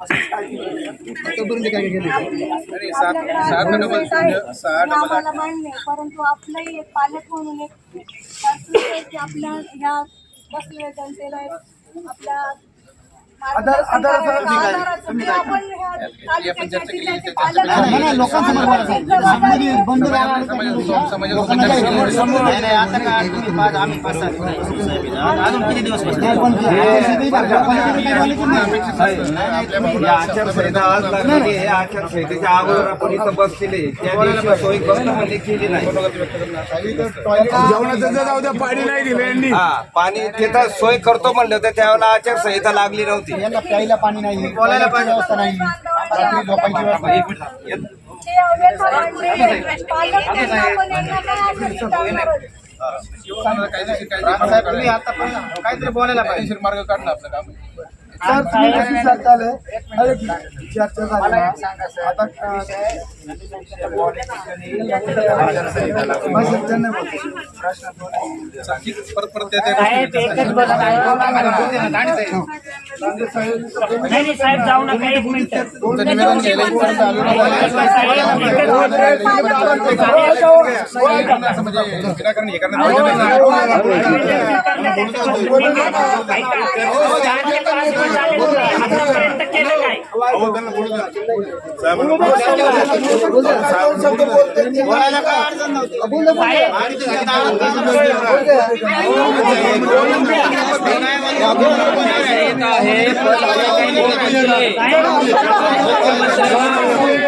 आतापर्यंत काय केलं सात सात डबल शून्य सहा डबल मान्य. परंतु आपलंही एक पालक म्हणून एक आपल्या ह्या बसलेल्या जनतेला आपल्या अजून किती दिवस आचारसंहिता आज लागलेली आहे आचारसंहितेच्या अगोदर आपण इथं बसलेले त्या दिवशी सोय बसणं म्हणजे केली नाही जेवणाचं जर जाऊ द्या पाणी नाही दिलं यांनी हा पाणी तिथं सोय करतो म्हणलं होतं त्यावेळेला आचारसंहिता लागली नव्हती यांना प्यायला पाणी नाही. बोलायला व्यवस्था नाही. रात्री झोपायची व्यवस्था नाही. जे व्यथा मांडले, पालक म्हणून आपण यांना काय आश्वासन करणार? कायदेशीर कायदेशीर आता काहीतरी बोलायला पाहिजे. मार्ग काढणं आपलं काम. सर तुम्ही कशी चर्चा आले अरे चर्चा झाली ना आता ठीक, परत परत त्या- त्या- नाही साहेब जाऊ नका एक मिनिट तुमचं निवेदन घ्यायला इथपर्यंत आलो ना. असं म्हणजे विनाकारण हे करण्यात पाहिजे नाही. आतापर्यंत केलं काय जे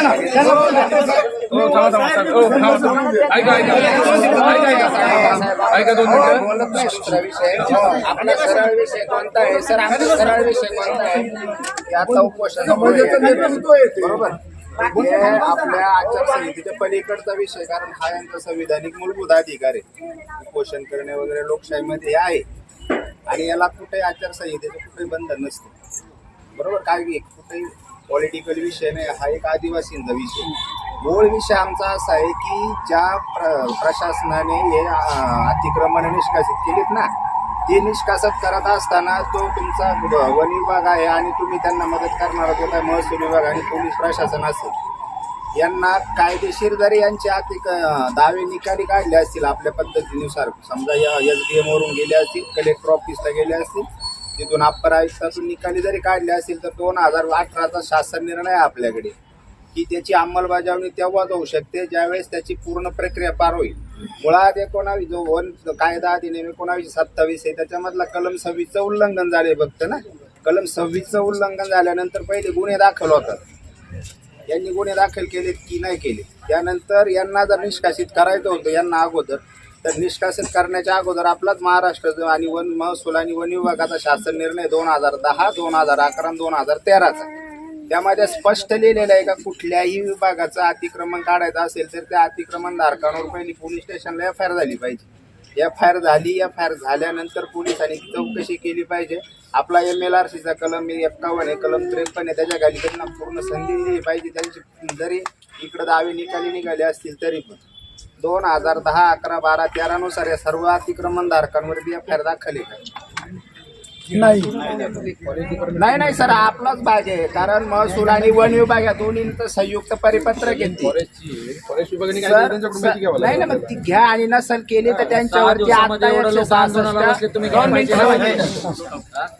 ते आम्ही केलेलं ऐका ऐका ऐका दोन आपला सरळ विषय कोणता आहे सर आमचा सरळ विषय कोणता आहे याचा उपोषण बरोबर हे आपल्या आचारसंहितेच्या पलीकडचा विषय कारण हा यांचा संविधानिक मूलभूत अधिकार आहे उपोषण करणे वगैरे लोकशाहीमध्ये आहे आणि याला कुठे आचारसंहितेचं कुठे बंधन नसते. बरोबर? काय कुठेही पॉलिटिकल विषय नाही हा एक आदिवासींचा विषय. मूळ विषय आमचा असा आहे की ज्या प्र प्रशासनाने हे अतिक्रमण निष्कासित केलीत ना ते निष्कासित करत असताना तो तुमचा वन विभाग आहे आणि तुम्ही त्यांना मदत करणारा तो काय महसूल विभाग आणि पोलीस प्रशासन असेल यांना कायदेशीर जरी यांचे अतिक दावे निकाली काढले असतील आपल्या पद्धतीनुसार समजा या एस डी एमवरून गेले असतील कलेक्टर ऑफिसला गेले असतील तिथून अप्पर आयुक्तातून निकाली जरी काढले असतील तर दोन हजार अठराचा शासन निर्णय आहे आपल्याकडे. की त्याची अंमलबजावणी तेव्हाच होऊ शकते ज्यावेळेस त्याची पूर्ण प्रक्रिया पार होईल. मुळात एकोणावीस जो वन कायदा अधिनियम एकोणावीसशे सत्तावीस आहे त्याच्यामधला कलम सव्वीसचं उल्लंघन झाले फक्त ना. कलम सव्वीसचं उल्लंघन झाल्यानंतर पहिले गुन्हे दाखल होतात. यांनी गुन्हे दाखल केलेत की नाही केले त्यानंतर यांना जर निष्कासित करायचं होतं यांना अगोदर तर निष्कासित करण्याच्या अगोदर आपलाच महाराष्ट्र आणि वन महसूल आणि वन विभागाचा शासन निर्णय दोन हजार दहा दोन हजार अकरा आणि दोन हजार तेराचा. त्यामध्ये स्पष्ट लिहिलेलं आहे का कुठल्याही विभागाचं अतिक्रमण काढायचं असेल तर त्या अतिक्रमण धारकांवर पहिली पोलीस स्टेशनला एफ आय आर झाली पाहिजे. एफ आय आर झाली एफ आय आर झाल्यानंतर पोलिसांनी चौकशी केली पाहिजे. आपला एम एल आर सीचा कलम एक्कावन्न आहे कलम त्रेपन्न आहे त्याच्याखाली त्यांना पूर्ण संधी दिली पाहिजे. त्यांची जरी इकडं दावे निकाली निघाले असतील तरी पण. दोन हजार दहा अकरा बारा तेरानुसार या सर्व अतिक्रमण धारकांवरती एफ आय दाखल आहे का? नाही नाही सर आपलाच भाग आहे कारण महसूल आणि वन विभाग या दोन्हींचं संयुक्त परिपत्रक घेतली फॉरेस्टची फॉरेस्ट विभागाने काय केलं त्यांच्याकडून माहिती घ्यावं नाही ना लागेल. मग ती घ्या आणि नसल केली तर त्यांच्यावरती आता एकशे सहासष्ट दोन मिनिटं.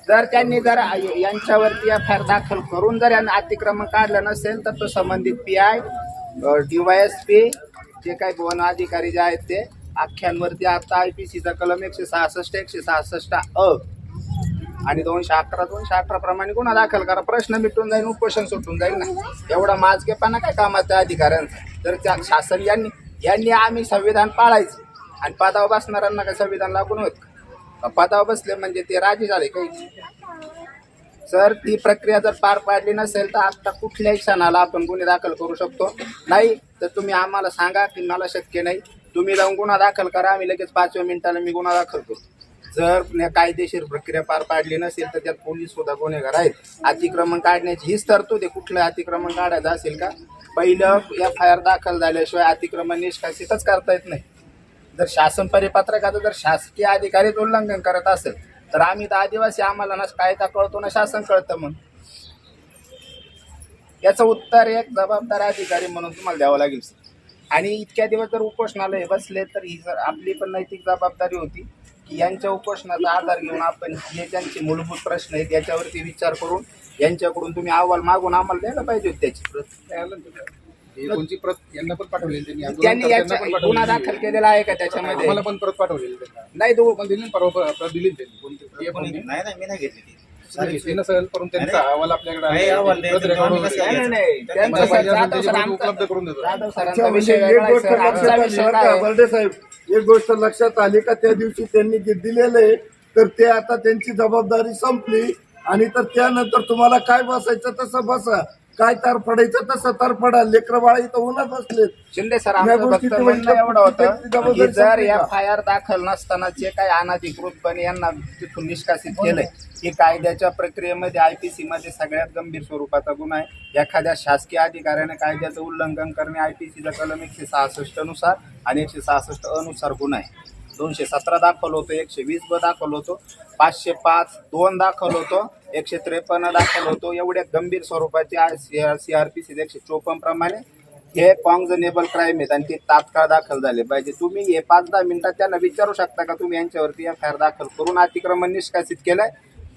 जर त्यांनी जर यांच्यावरती एफ आय आर दाखल करून जर यांना अतिक्रमण काढलं नसेल तर तो संबंधित पी आय पी जे काही वन अधिकारी जे आहेत ते आख्यांवरती आता आय पी सीचा कलम एकशे सहासष्ट एकशे सहासष्ट अ आणि दोनशे अकरा दोनशे अठरा प्रमाणे गुन्हा दाखल करा. प्रश्न मिटून जाईल उपोषण सुटून जाईल ना. एवढा माजकेपणा काय कामाचा अधिकाऱ्यांचा? तर त्या शासन यांनी यांनी आम्ही संविधान पाळायचं आणि पदावर बसणाऱ्यांना काय संविधान लागून होत? का? पदावर बसले म्हणजे ते राजी झाले काही? सर ती प्रक्रिया जर पार पाडली नसेल तर आता कुठल्याही क्षणाला आपण गुन्हे दाखल करू शकतो. नाही तर तुम्ही आम्हाला सांगा की मला शक्य नाही. तुम्ही जाऊन गुन्हा दाखल करा आम्ही लगेच पाचव्या मिनिटाला मी गुन्हा दाखल करतो. जर कायदेशीर प्रक्रिया पार पाडली नसेल तर त्यात पोलीस सुद्धा गुन्हेगार आहेत. अतिक्रमण काढण्याची हीच तरतूद आहे. कुठलं अतिक्रमण काढायचं असेल का? पहिलं एफ आय आर दाखल झाल्याशिवाय अतिक्रमण निष्कासितच करता येत नाही. जर शासन परिपत्रकाचं जर शासकीय अधिकारीच उल्लंघन करत असेल तर आम्ही तर आदिवासी आम्हाला ना कायदा कळतो ना शासन कळतं मग याचं उत्तर एक जबाबदार अधिकारी म्हणून तुम्हाला द्यावं लागेल सर. आणि इतक्या दिवस जर उपोषणाला बसले तर ही जर आपली पण नैतिक जबाबदारी होती की यांच्या उपोषणाचा आधार घेऊन आपण जे त्यांचे मूलभूत प्रश्न आहेत याच्यावरती विचार करून यांच्याकडून तुम्ही अहवाल मागून आम्हाला द्यायला पाहिजे होती त्याची. प्रत कोणची प्रत यांना पण पाठवलेली त्यांनी आंदोलन त्यांनी करत्यांना याच्या पण गुन्हा पाठवलेली. दाखल केलेला आहे का त्याच्यामध्ये आम्हाला पण परत पाठवलेली त्यांना नाही पण दिली ना परवा प्रत दिली ना त्यांनी कोणती पण दिली. नाही नाही मी नाही घेतली ती नाही, घेतली नसेल परंतु त्यांचा अहवाल आपल्याकडे नाही, आहे. अहवाल द्यायचा. प्रत रेकॉर्ड आम्ही वगैरे कसं आहे. नाही, नाही, त्यांचं मला त्यांचं पाहिजे असेल जाधव त्याची सर प्रत आमचा- उपलब्ध करून देतो जाधव अच्छा, सरांचा म्हणजे विषय एक वेगळा आहे, गोष्ट सर. आमचा लक्षात आली विषय बरं काय का, आहे? बर्डे साहेब एक गोष्ट लक्षात आली का त्या दिवशी त्यांनी जे दिलेले तर ते आता त्यांची जबाबदारी संपली आणि तर त्यानंतर तुम्हाला काय बसायचं तसं बसा काय तार पडायचं तसं तार पडा. लेकर बाळा इथं उन्हात बसलेत. शिंदे सर या आमचं गोष्टी फक्त तुम्ही म्हणणं एवढं होतं त्यांची जबाबदारी की जर का? एफ आय आर दाखल नसताना जे काही अनधिकृतपणे यांना तिथून निष्कासित केलंय हे कायद्याच्या प्रक्रियेमध्ये आयपीसी मध्ये सगळ्यात गंभीर स्वरूपाचा गुन्हा आहे. एखाद्या शासकीय अधिकाऱ्याने कायद्याचं उल्लंघन करणे आयपीसीचा कलम एकशे सहासष्टनुसार आणि एकशे सहासष्ट अनुसार गुन्हा आहे. दोनशे सतरा दाखल होतो एकशे वीस ब दाखल होतो पाचशे पाच दोन दाखल होतो एकशे त्रेपन्न दाखल होतो एवढ्या गंभीर स्वरूपाचे सी आर पी सी एकशे चोपन्न प्रमाणे हे कॉन्झनेबल क्राईम आहेत आणि ते तात्काळ दाखल झाले पाहिजे. तुम्ही हे पाच दहा मिनिटात त्यांना विचारू शकता का? तुम्ही यांच्यावरती एफ आय आर दाखल करून अतिक्रमण निष्कासित केलंय.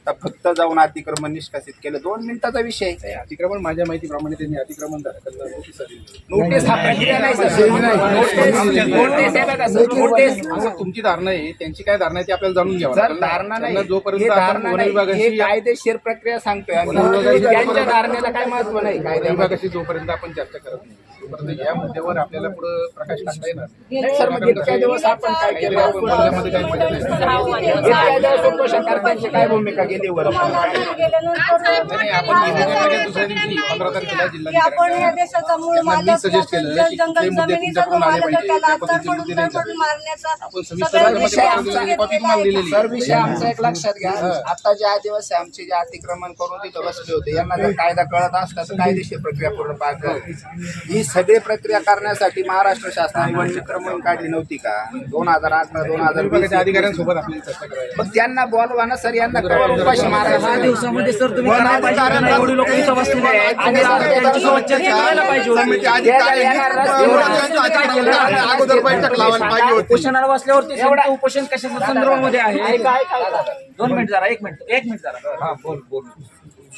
का फक्त जाऊन अतिक्रमण निष्कासित केलं. दोन मिनिटाचा विषय आहे. अतिक्रमण माझ्या माहितीप्रमाणे त्यांनी अतिक्रमण झालं. त्यांना नोटीस आली. नोटीस हा प्रक्रिया नाही सर. नोटीस नोटीस हे बघा सर. नोटीस असं तुमची धारणा आहे. त्यांची काय धारणा आहे ती आपल्याला जाणून घ्यावं जर लागेल ना. धारणा नाही. त्यांना जोपर्यंत आपण धारणा वन नाही, हे विभागाशी कायदेशीर प्रक्रिया सांगतोय. आम्ही. वन विभागाशी- त्यांच्या धारणेला काय महत्त्व नाही? वन कायद्यामध्ये. विभागाशी जोपर्यंत आपण चर्चा करत नाही. तोपर्यंत या मुद्द्यावर आपल्याला पुढे प्रकाश टाकता येणार नाही, सर मग इतक्या दिवस आपण काय काहीतरी केलं आपण बोलण्यामध्ये काही मजा नाही. इतक्या दिवस उपोषणकर्त्यांची काय भूमिका वर नाही, आपण निवेदनाच्या दुसऱ्या दिवशी पंधरा तारखेला की आपण या देशाचा मूळ मालक जंगल जमिनीचा जो मालक आहे त्याला मारण्याचा विषय आमचा घेतलेला. सर विषय आमचा एक लक्षात घ्या. आता जे आदिवासी आमचे जे अतिक्रमण करून तिथं बसले होते यांना जर कायदा कळत असता तर कायदेशीर प्रक्रिया पूर्ण पार ही सगळी प्रक्रिया करण्यासाठी महाराष्ट्र शासनाने वन क्रमण काढली नव्हती का? दोन हजार अठरा दोन हजार अधिकाऱ्यांसोबत आपल्याला चर्चा करायला. मग त्यांना बोलवा ना सर यांना कळवा. उपाशी दिवसामध्ये सर तुम्ही करायला पाहिजे. होतं. एवढी लोक इथं बसलेले आहेत आणि सर त्यांच्यासोबत चर्चा करायला पाहिजे. होती. अगोदर बैठक लावायला पाहिजे उपोषणाला बसल्यावरती उपोषण कशाच्या संदर्भामध्ये आहे? दोन मिनिट जरा एक मिनिट एक मिनिट जरा. बोल बोल.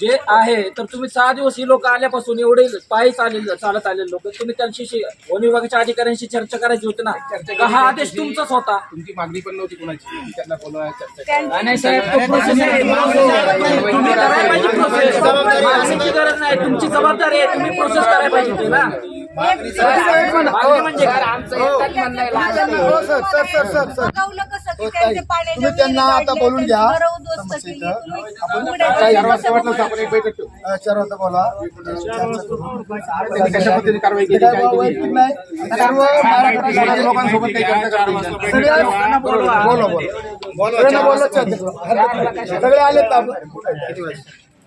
जे आहे तर तुम्ही सहा दिवस ही लोक आल्यापासून एवढे पायी चालेल चालत आलेले लोक. तुम्ही त्यांची शि- वन विभागाच्या अधिकाऱ्यांशी चर्चा करायची होती ना? का हा आदेश तुमचाच होता? तुमची मागणी पण नव्हती कोणाची. त्यांना बोलवा चर्चा करा. त्यांची- नाही साहेब तो प्रोसेस आहे. तुम्ही करायला पाहिजे. प्रोसेस मागणीची गरज नाही. तुमची जबाबदारी आहे. तुम्ही प्रोसेस करायला पाहिजे होती ना? म्हणजे. हो. तुम्ही त्यांना आता बोलून घ्या. बोलू. चार वाजता बोला. सर्व महाराष्ट्राच्या लोकांसोबत बोला. बोला. सगळे आलेत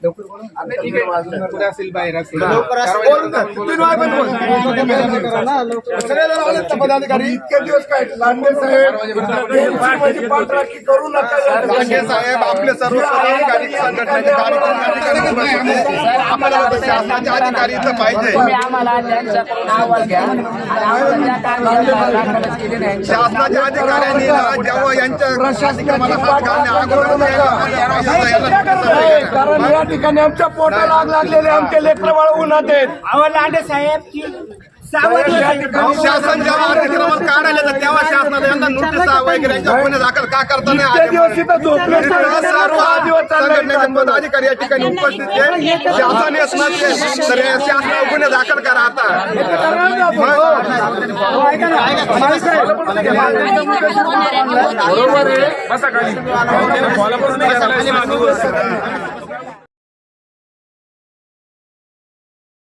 ना. आपण पुढे असेल बाहेर असेल. बोलून जा. तीन वाजेपर्यंत. सगळेजण आलेत ना पदाधिकारी. इतके दिवस काय लांडे साहेब यांची पाठराखी करू नका. लांडे साहेब आपले सर्व पदाधिकारी संघटनेचे सर, आम्हाला शासनाचे अधिकारी पाहिजे. तुम्ही आम्हाला त्यांच्याकडून अहवाल घ्या. आणि आम्हाला त्या कारवाईला दाखलच केली नाही. शासनाच्या अधिकाऱ्यांनी जेव्हा यांच्या प्रशासनाला हात कारण या ठिकाणी आमच्या पोटाला आग लागलेले आमचे लेकर उन्हात आहेत अहो लांडे साहेब की शासन जेव्हा अतिक्रमण काढायला तर तेव्हा शासनाला यांना नोटीस वगैरे यांच्यावर गुन्हे दाखल का करता नाही दिवस इथं झोपले सर्व संघटनेचे पदाधिकारी या ठिकाणी उपस्थित आहे शासन येत नसते तर शासनावर गुन्हे दाखल करा आता. बसा खाली. फॉलो करून नाही करायला.